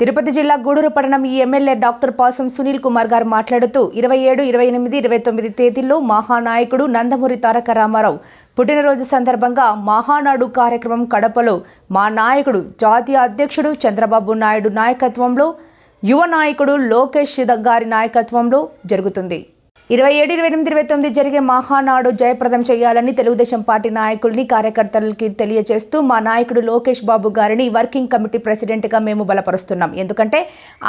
తిరుపతి జిల్లా గూడూరు పట్టణం ఈ ఎమ్మెల్యే డాక్టర్ పాసం సునీల్ కుమార్ గారు మాట్లాడుతూ ఇరవై ఏడు ఇరవై ఎనిమిది ఇరవై తొమ్మిది తేదీల్లో మహానాయకుడు నందమూరి తారక రామారావు. పుట్టినరోజు సందర్భంగా మహానాడు కార్యక్రమం కడపలో మా నాయకుడు జాతీయ అధ్యక్షుడు చంద్రబాబు నాయుడు నాయకత్వంలో యువ నాయకుడు లోకేష్ గారి నాయకత్వంలో జరుగుతుంది. ఇరవై ఏడు ఇరవై ఎనిమిది ఇరవై తొమ్మిది జరిగే మహానాడు జయప్రదం చేయాలని తెలుగుదేశం పార్టీ నాయకుల్ని కార్యకర్తలకి తెలియజేస్తూ మా నాయకుడు లోకేష్ బాబు గారిని వర్కింగ్ కమిటీ ప్రెసిడెంట్గా మేము బలపరుస్తున్నాం. ఎందుకంటే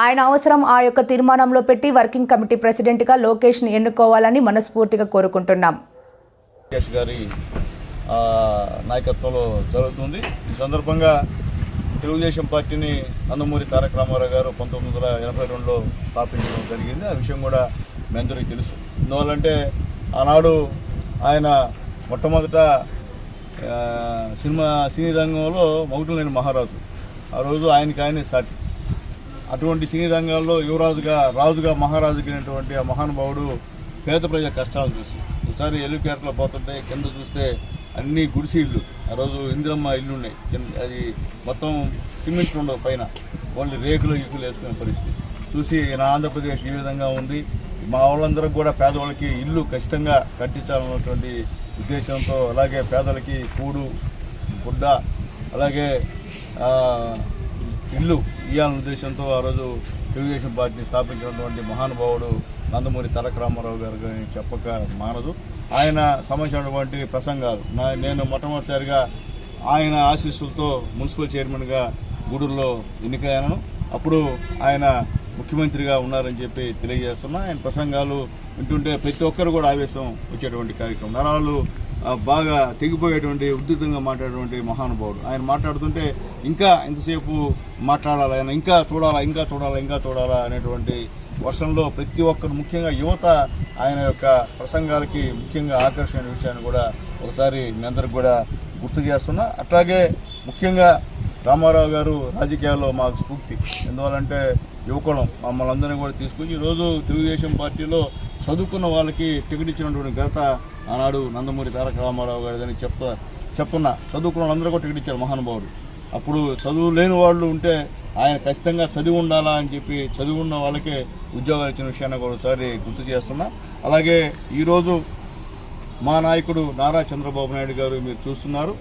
ఆయన అవసరం ఆ యొక్క తీర్మానంలో పెట్టి వర్కింగ్ కమిటీ ప్రెసిడెంట్గా లోకేష్ని ఎన్నుకోవాలని మనస్ఫూర్తిగా కోరుకుంటున్నాం. లోకేష్ గారి నాయకత్వంలో జరుగుతుంది. ఈ సందర్భంగా తెలుగుదేశం పార్టీని నందమూరి తారక రామారావు గారు పంతొమ్మిది వందల ఎనభై రెండులో స్థాపించడం జరిగింది. ఆ విషయం కూడా మీ అందరికీ తెలుసు. ఎందువల్లంటే ఆనాడు ఆయన మొట్టమొదట సినిమా సినీ రంగంలో మగుటం లేని మహారాజు. ఆ రోజు ఆయనకి ఆయనే సాటి. అటువంటి సినీ రంగాల్లో యువరాజుగా రాజుగా మహారాజుకినటువంటి అయినటువంటి ఆ మహానుభావుడు పేద ప్రజల కష్టాలు చూసి ఒకసారి ఎల్లుకేటలో పోతుంటే కింద చూస్తే అన్ని గుడిసి ఇళ్ళు. ఆ రోజు ఇందిరమ్మ ఇల్లు ఉన్నాయి అది మొత్తం సిమెంట్ ఉండవు పైన. ఓన్లీ రేకులు ఇకులు వేసుకునే పరిస్థితి. చూసి నా ఆంధ్రప్రదేశ్ ఈ విధంగా ఉంది. మా వాళ్ళందరూ కూడా పేదవాళ్ళకి ఇల్లు ఖచ్చితంగా కట్టించాలన్నటువంటి ఉద్దేశంతో అలాగే పేదలకి కూడు గుడ్డ అలాగే ఇల్లు ఇవ్వాలనే ఉద్దేశంతో ఆ రోజు తెలుగుదేశం పార్టీని స్థాపించినటువంటి మహానుభావుడు నందమూరి తారక రామారావు గారు గారిని చెప్పక మానదు. ఆయన సంబంధించినటువంటి ప్రసంగాలు. నా నేను మొట్టమొదటిసారిగా ఆయన ఆశీస్సులతో మున్సిపల్ చైర్మన్గా గూడూరులో ఎన్నికయ్యాను. అప్పుడు ఆయన ముఖ్యమంత్రిగా ఉన్నారని చెప్పి తెలియజేస్తున్నా. ఆయన ప్రసంగాలు వింటుంటే ప్రతి ఒక్కరు కూడా ఆవేశం వచ్చేటువంటి కార్యక్రమం. నరాలు బాగా తెగిపోయేటువంటి ఉద్యుతంగా మాట్లాడేటువంటి మహానుభావుడు. ఆయన మాట్లాడుతుంటే ఇంకా ఎంతసేపు మాట్లాడాలి ఆయన ఇంకా చూడాలా ఇంకా చూడాలా ఇంకా చూడాలా అనేటువంటి వర్షంలో ప్రతి ఒక్కరు ముఖ్యంగా యువత ఆయన యొక్క ప్రసంగాలకి ముఖ్యంగా ఆకర్షణ విషయాన్ని కూడా ఒకసారి మీ అందరికి కూడా గుర్తు చేస్తున్నా. అట్లాగే ముఖ్యంగా రామారావు గారు రాజకీయాల్లో మాకు స్ఫూర్తి. ఎందువల్లంటే యువకులం. మమ్మల్ని అందరినీ కూడా తీసుకొచ్చి ఈరోజు తెలుగుదేశం పార్టీలో చదువుకున్న వాళ్ళకి టికెట్ ఇచ్చినటువంటి ఘనత ఆనాడు నందమూరి తారక రామారావు గారిదని చెప్తా చెప్తున్నా చదువుకున్న వాళ్ళందరూ కూడా టికెట్ ఇచ్చారు మహానుభావుడు. అప్పుడు చదువు లేని వాళ్ళు ఉంటే ఆయన ఖచ్చితంగా చదివి ఉండాలా అని చెప్పి చదివి ఉన్న వాళ్ళకే ఉద్యోగాలు ఇచ్చిన విషయాన్ని కూడా ఒకసారి గుర్తు చేస్తున్నా. అలాగే ఈరోజు మా నాయకుడు నారా చంద్రబాబు నాయుడు గారు మీరు చూస్తున్నారు.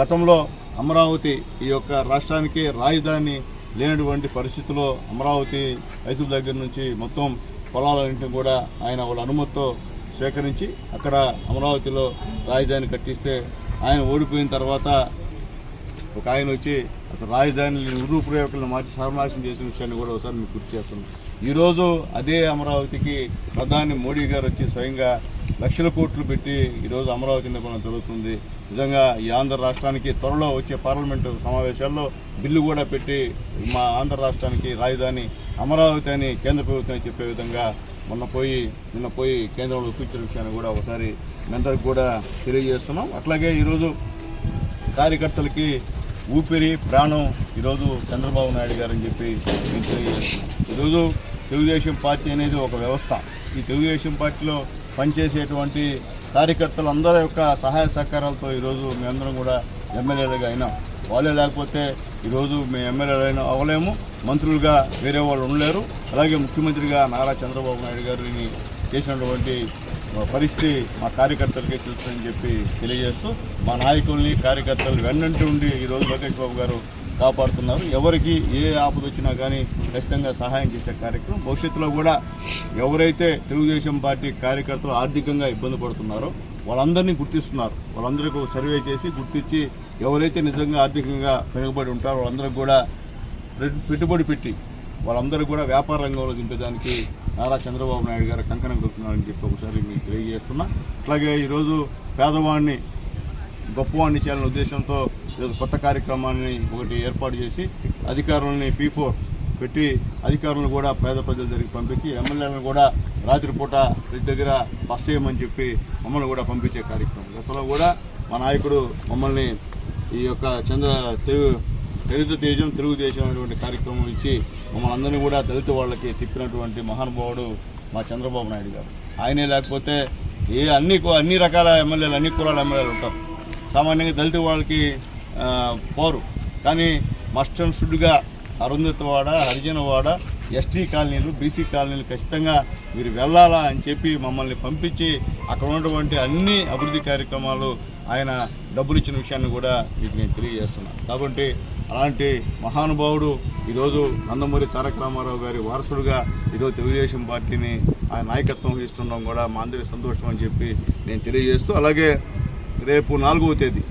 గతంలో అమరావతి ఈ యొక్క రాష్ట్రానికి రాజధాని లేనటువంటి పరిస్థితిలో అమరావతి రైతుల దగ్గర నుంచి మొత్తం పొలాలన్నింటినీ కూడా ఆయన వాళ్ళ అనుమతితో సేకరించి అక్కడ అమరావతిలో రాజధాని కట్టిస్తే ఆయన ఓడిపోయిన తర్వాత ఒక ఆయన వచ్చి అసలు రాజధాని రూపురేఖలను మార్చి సర్వనాశనం చేసిన విషయాన్ని కూడా ఒకసారి మీకు గుర్తు చేస్తున్నాను. ఈరోజు అదే అమరావతికి ప్రధాని మోడీ గారు వచ్చి స్వయంగా లక్షల కోట్లు పెట్టి ఈరోజు అమరావతి నిర్మాణం జరుగుతుంది. నిజంగా ఈ ఆంధ్ర రాష్ట్రానికి త్వరలో వచ్చే పార్లమెంటు సమావేశాల్లో బిల్లు కూడా పెట్టి మా ఆంధ్ర రాష్ట్రానికి రాజధాని అమరావతి అని కేంద్ర ప్రభుత్వం చెప్పే విధంగా మొన్న పోయి నిన్న పోయి కేంద్రంలో ఒప్పించిన విషయాన్ని కూడా ఒకసారి మీ అందరికి కూడా తెలియజేస్తున్నాం. అట్లాగే ఈరోజు కార్యకర్తలకి ఊపిరి ప్రాణం ఈరోజు చంద్రబాబు నాయుడు గారు అని చెప్పి మేము తెలియజేస్తున్నాను ఈరోజు తెలుగుదేశం పార్టీ అనేది ఒక వ్యవస్థ. ఈ తెలుగుదేశం పార్టీలో పనిచేసేటువంటి కార్యకర్తలందరి యొక్క సహాయ సహకారాలతో ఈరోజు మేమందరం కూడా ఎమ్మెల్యేలుగా అయినాం. వాళ్ళే లేకపోతే ఈరోజు మేము ఎమ్మెల్యేలు అయినా అవ్వలేము. మంత్రులుగా వేరే వాళ్ళు ఉండలేరు. అలాగే ముఖ్యమంత్రిగా నారా చంద్రబాబు నాయుడు గారిని చేసినటువంటి పరిస్థితి మా కార్యకర్తలకే తెలుస్తుందని చెప్పి తెలియజేస్తూ మా నాయకుల్ని కార్యకర్తలు వెన్నంటి ఉండి ఈరోజు లోకేష్ బాబు గారు కాపాడుతున్నారు. ఎవరికి ఏ ఆపద వచ్చినా కానీ ఖచ్చితంగా సహాయం చేసే కార్యక్రమం భవిష్యత్తులో కూడా ఎవరైతే తెలుగుదేశం పార్టీ కార్యకర్తలు ఆర్థికంగా ఇబ్బంది పడుతున్నారో వాళ్ళందరినీ గుర్తిస్తున్నారు. వాళ్ళందరికీ సర్వే చేసి గుర్తించి ఎవరైతే నిజంగా ఆర్థికంగా పెరుగుబడి ఉంటారో వాళ్ళందరికీ కూడా పెట్టుబడి పెట్టి వాళ్ళందరూ కూడా వ్యాపార రంగంలో దింపేదానికి నారా చంద్రబాబు నాయుడు గారు కంకణం కొడుతున్నారని చెప్పి ఒకసారి మీకు తెలియజేస్తున్నా. అట్లాగే ఈరోజు పేదవాడిని గొప్పవాడిని చేయాలనే ఉద్దేశంతో ఈరోజు కొత్త కార్యక్రమాన్ని ఒకటి ఏర్పాటు చేసి అధికారులని పీ ఫోర్ పెట్టి అధికారులను కూడా పేద ప్రజల దగ్గరికి పంపించి ఎమ్మెల్యేలను కూడా రాత్రిపూట ప్రతి దగ్గర బస్ చేయమని చెప్పి మమ్మల్ని కూడా పంపించే కార్యక్రమం. గతంలో కూడా మా నాయకుడు మమ్మల్ని ఈ యొక్క చంద్ర తెలుగు దళిత తేజం తెలుగుదేశం అనేటువంటి కార్యక్రమం ఇచ్చి మమ్మల్ని అందరినీ కూడా దళిత వాళ్ళకి తిప్పినటువంటి మహానుభావుడు మా చంద్రబాబు నాయుడు గారు. ఆయనే లేకపోతే ఏ అన్ని అన్ని రకాల ఎమ్మెల్యేలు అన్ని కులాల ఎమ్మెల్యేలు ఉంటారు. సామాన్యంగా దళిత వాళ్ళకి పోరు. కానీ మస్టన్ సుడ్డుగా అరుంధతవాడ అరుంధతివాడ హరిజనవాడ ఎస్టీ కాలనీలు బీసీ కాలనీలు ఖచ్చితంగా మీరు వెళ్ళాలా అని చెప్పి మమ్మల్ని పంపించి అక్కడ ఉన్నటువంటి అన్ని అభివృద్ధి కార్యక్రమాలు ఆయన డబ్బులు ఇచ్చిన విషయాన్ని కూడా మీకు నేను తెలియజేస్తున్నాను. కాబట్టి అలాంటి మహానుభావుడు ఈరోజు నందమూరి తారక రామారావు గారి వారసుడుగా ఈరోజు తెలుగుదేశం పార్టీని ఆయన నాయకత్వం వహిస్తుండడం కూడా మా అందరి సంతోషం అని చెప్పి నేను తెలియజేస్తూ అలాగే రేపు నాలుగవ తేదీ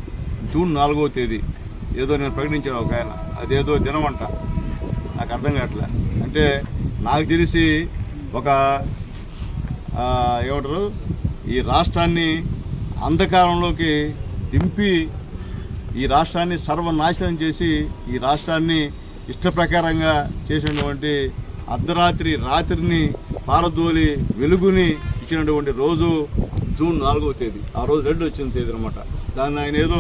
జూన్ నాలుగవ తేదీ ఏదో నేను ప్రకటించాను ఒక ఆయన అదేదో దినం అంట. నాకు అర్థం కావట్లే. అంటే నాకు తెలిసి ఒక ఏమంటారు? ఈ రాష్ట్రాన్ని అంధకారంలోకి దింపి ఈ రాష్ట్రాన్ని సర్వనాశనం చేసి ఈ రాష్ట్రాన్ని ఇష్టప్రకారంగా చేసినటువంటి అర్ధరాత్రి రాత్రిని పారదోలి వెలుగుని ఇచ్చినటువంటి రోజు జూన్ నాలుగవ తేదీ ఆ రోజు రెడ్ వచ్చిన తేదీ అనమాట దాన్ని ఆయన ఏదో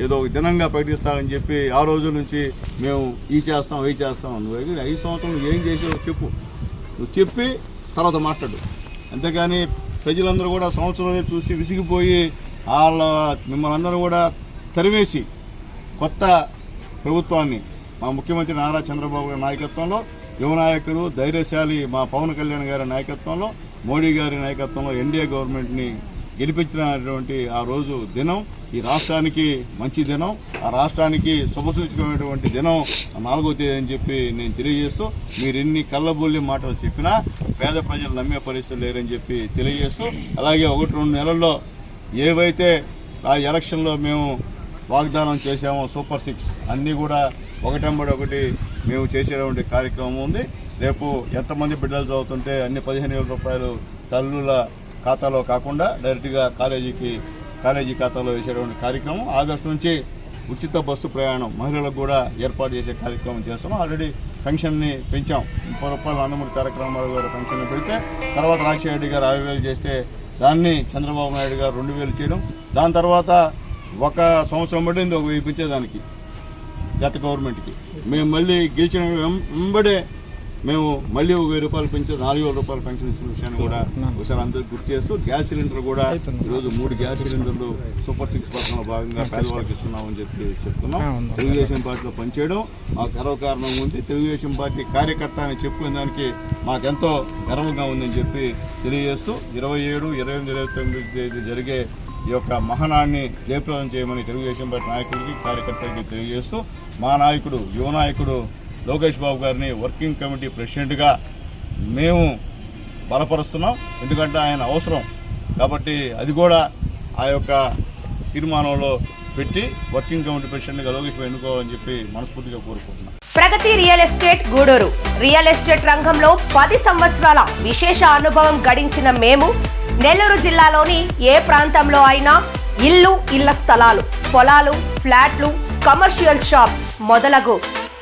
ఏదో ఒక దినంగా ప్రకటిస్తారని చెప్పి ఆ రోజు నుంచి మేము ఈ చేస్తాం అవి చేస్తాం నువ్వు ఐదు సంవత్సరం ఏం చేసావు చెప్పు. నువ్వు చెప్పి తర్వాత మాట్లాడు. అంతేకాని ప్రజలందరూ కూడా సంవత్సరం చూసి విసిగిపోయి వాళ్ళ మిమ్మల్ని అందరూ కూడా తరివేసి కొత్త ప్రభుత్వాన్ని మా ముఖ్యమంత్రి నారా చంద్రబాబు గారి నాయకత్వంలో యువ నాయకుడు ధైర్యశాలి మా పవన్ కళ్యాణ్ గారి నాయకత్వంలో మోడీ గారి నాయకత్వంలో ఎన్డీఏ గవర్నమెంట్ని గెలిపించినటువంటి ఆ రోజు దినం ఈ రాష్ట్రానికి మంచి దినం ఆ రాష్ట్రానికి శుభసూచకమైనటువంటి దినం నాలుగో తేదీ అని చెప్పి నేను తెలియజేస్తూ మీరు ఎన్ని కళ్ళబొల్లి మాటలు చెప్పినా పేద ప్రజలు నమ్మే పరిస్థితి లేరని చెప్పి తెలియజేస్తూ అలాగే ఒకటి రెండు నెలల్లో ఏవైతే ఆ ఎలక్షన్లో మేము వాగ్దానం చేసామో సూపర్ సిక్స్ అన్నీ కూడా ఒకటెంబడి ఒకటి మేము చేసేటువంటి కార్యక్రమం ఉంది. రేపు ఎంతమంది బిడ్డలు చదువుతుంటే అన్ని పదిహేను వేల రూపాయలు తల్లుల ఖాతాలో కాకుండా డైరెక్ట్గా కాలేజీకి కాలేజీ ఖాతాలో వేసేటువంటి కార్యక్రమం. ఆగస్టు నుంచి ఉచిత బస్సు ప్రయాణం మహిళలకు కూడా ఏర్పాటు చేసే కార్యక్రమం చేస్తున్నాం. ఆల్రెడీ పెన్షన్ని పెంచాం. ముప్పై రూపాయలు నందమూరి తారక రామారావు గారు పెన్షన్ని పెడితే తర్వాత రాజశేఖర రెడ్డి గారు ఆరు వేలు చేస్తే దాన్ని చంద్రబాబు నాయుడు గారు రెండు వేలు చేయడం. దాని తర్వాత ఒక సంవత్సరం పడింది ఒక వేయించేదానికి గత గవర్నమెంట్కి. మేము మళ్ళీ గెలిచిన వెం- వెంబడే మేము మళ్ళీ ఒక వెయ్యి రూపాయలు పెంచి నాలుగు వేల రూపాయలు పెన్షన్ ఇచ్చిన విషయాన్ని కూడా ఒకసారి అందరికి గుర్తు చేస్తూ గ్యాస్ సిలిండర్ కూడా ఈరోజు మూడు గ్యాస్ సిలిండర్లు సూపర్ సిక్స్ పథకంలో భాగంగా పేదవాళ్ళకి ఇస్తున్నామని చెప్పి చెప్తున్నాం. తెలుగుదేశం పార్టీలో పనిచేయడం మాకు గర్వకారణం ఉంది. తెలుగుదేశం పార్టీ కార్యకర్త అని చెప్పుకునే దానికి మాకెంతో గర్వంగా ఉందని చెప్పి తెలియజేస్తూ ఇరవై ఏడు ఇరవై ఎనిమిది ఇరవై తొమ్మిది తేదీ జరిగే ఈ యొక్క మహనాన్ని జయప్రదం చేయమని తెలుగుదేశం పార్టీ నాయకులకి కార్యకర్తలకి తెలియజేస్తూ మా నాయకుడు యువ నాయకుడు లోకేష్ బాబు గారిని వర్కింగ్ కమిటీ ప్రెసిడెంట్గా మేము బలపరుస్తున్నాం. ఎందుకంటే ఆయన అవసరం. కాబట్టి అది కూడా ఆ యొక్క తీర్మానంలో పెట్టి వర్కింగ్ కమిటీ ప్రెసిడెంట్గా లోకేష్ బాబు ఎన్నుకోవాలని చెప్పి మనస్ఫూర్తిగా కోరుకుంటున్నాం. Pragati real estate Gudur. Real estate రంగంలో పది సంవత్సరాల విశేష అనుభవం గడించిన మేము నెల్లూరు జిల్లాలోని ఏ ప్రాంతంలో అయినా ఇల్లు ఇళ్ళ స్థలాలు పొలాలు ఫ్లాట్లు కమర్షియల్ షాప్స్ మొదలగు